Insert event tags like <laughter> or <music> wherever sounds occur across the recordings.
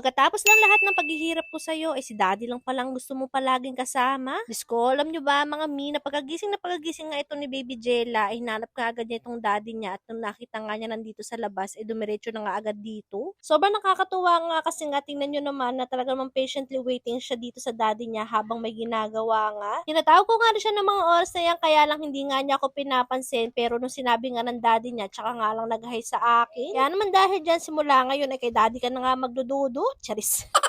Pagkatapos ng lahat ng paghihirap ko sa'yo, eh si daddy lang palang gusto mo palaging kasama. Diyos ko, alam nyo ba mga mi, na pagkagising na pagkagising nga ito ni Baby Jella, ay hinanap ka agad niya itong daddy niya at nung nakita nga niya nandito sa labas, eh dumiretso na nga agad dito. Sobrang nakakatuwa nga kasi nga tingnan nyo naman na talaga naman patiently waiting siya dito sa daddy niya habang may ginagawa nga. Tinatawag ko nga rin siya ng mga oras na yan, kaya lang hindi nga niya ako pinapansin pero nung sinabi nga ng daddy niya, tsaka nga lang nag-hi sa akin. Kaya naman dahil dyan simula ngayon ay kay daddy ka na nga magdududo. 紅茶です。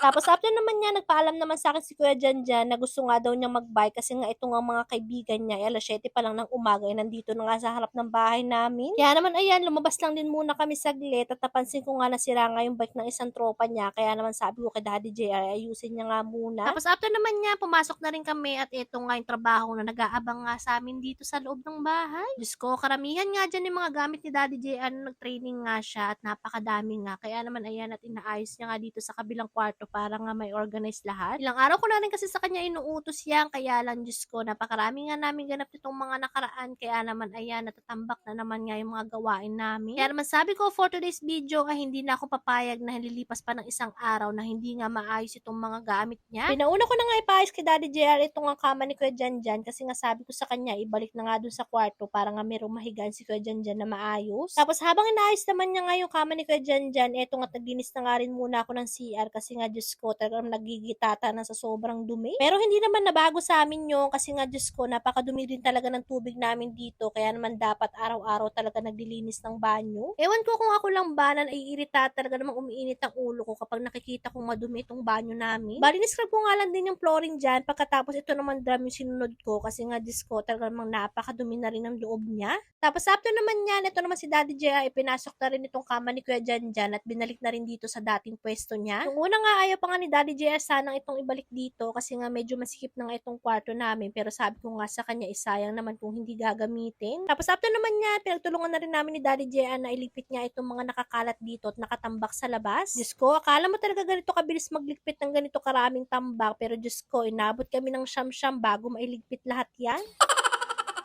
Tapos after naman niya, nagpaalam naman sa akin si Kuya Janjan na gusto nga daw niya mag-bike kasi nga ito nga mga kaibigan niya, eh, alas 7 pa lang ng umaga, eh, nandito na nga sa harap ng bahay namin. Kaya naman ayan, lumabas lang din muna kami saglit at napansin ko nga nasira nga yung bike ng isang tropa niya. Kaya naman sabi ko kay Daddy JR, ayusin niya nga muna. Tapos after naman niya, pumasok na rin kami at ito nga yung trabaho na nag-aabang nga sa amin dito sa loob ng bahay. Diyos ko, karamihan nga dyan yung mga gamit ni Daddy JR nung nag-training nga siya at napakadami nga. Kaya naman ayan at inaayos niya nga dito sa kabilang kwarto para nga may organize lahat. Ilang araw ko na rin kasi sa kanya inuutos yan, kaya lang Diyos ko, napakarami nga namin ganap nitong mga nakaraan, kaya naman ayan, natatambak na naman nga yung mga gawain namin. Kaya naman sabi ko for today's video ay hindi na ako papayag na nililipas pa ng isang araw na hindi nga maayos itong mga gamit niya. Pinauna ko na nga ipaayos kay Daddy JR itong ang kama ni Kuya Janjan kasi nga sabi ko sa kanya, ibalik na nga dun sa kwarto para nga merong mahigan si Kuya Janjan na maayos. Tapos habang inaayos naman niya nga yung kama ni Kuya Janjan, eto nga naglinis na nga rin muna ako ng CR kasi nga Diyos ko, talagang nagigitata na sa sobrang dumi. Pero hindi naman nabago sa amin yun kasi nga Diyos ko, napakadumi din talaga ng tubig namin dito kaya naman dapat araw-araw talaga naglilinis ng banyo. Ewan ko kung ako lang ba na naiirita talaga namang umiinit ang ulo ko kapag nakikita kong madumi itong banyo namin. Bali, niscrub ko nga lang din yung flooring dyan pagkatapos ito naman drum yung sinunod ko kasi nga Diyos ko, talaga namang napakadumi na rin ang loob niya. Tapos after naman yan, ito naman si Daddy J, ay pinasok na rin itong kama ni Kuya Jan Jan at binalik na rin dito sa dating pwesto niya. Nung una nga ayaw pa nga ni Daddy J sanang itong ibalik dito kasi nga medyo masikip na nga itong kwarto namin pero sabi ko nga sa kanya isayang naman kung hindi gagamitin. Tapos after naman niya, pinagtulungan na rin namin ni Daddy J na iligpit niya itong mga nakakalat dito at nakatambak sa labas. Diyos ko, akala mo talaga ganito kabilis magligpit ng ganito karaming tambak pero Diyos ko, inabot kami ng siyam-siyam bago mailigpit lahat yan. <laughs>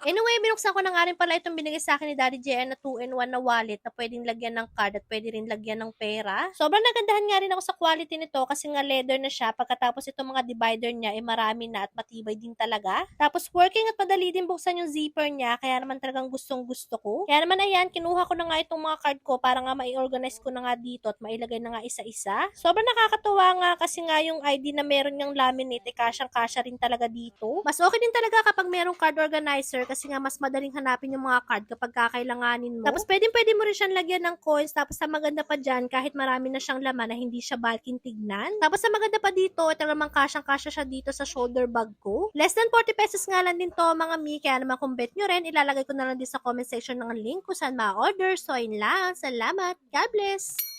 Anyway, binuksan ko na nga rin pala itong binigay sa akin ni Daddy JN na 2-in-1 na wallet na pwedeng lagyan ng card at pwede rin lagyan ng pera. Sobrang nagandahan nga rin ako sa quality nito kasi nga leather na siya. Pagkatapos itong mga divider niya ay marami na at matibay din talaga. Tapos working at madali din buksan yung zipper niya kaya naman talagang gustong gusto ko. Kaya naman ayan, kinuha ko na nga itong mga card ko para nga mai-organize ko na nga dito at mailagay na nga isa-isa. Sobrang nakakatuwa nga kasi nga yung ID na meron niyang laminate ay kasyang-kasya rin talaga dito. Mas okay din talaga kapag merong card organizer kasi nga mas madaling hanapin yung mga card kapag kakailanganin mo. Tapos pwedeng pwede mo rin siyang lagyan ng coins. Tapos sa maganda pa dyan, kahit marami na siyang laman na hindi siya bulking tignan. Tapos sa maganda pa dito, ito naman kasyang kasya siya dito sa shoulder bag ko. Less than 40 pesos nga lang din to mga mi. Kaya naman kung bet nyo rin, ilalagay ko na lang din sa comment section ng link kung saan ma-order. So, yun lang. Salamat. God bless.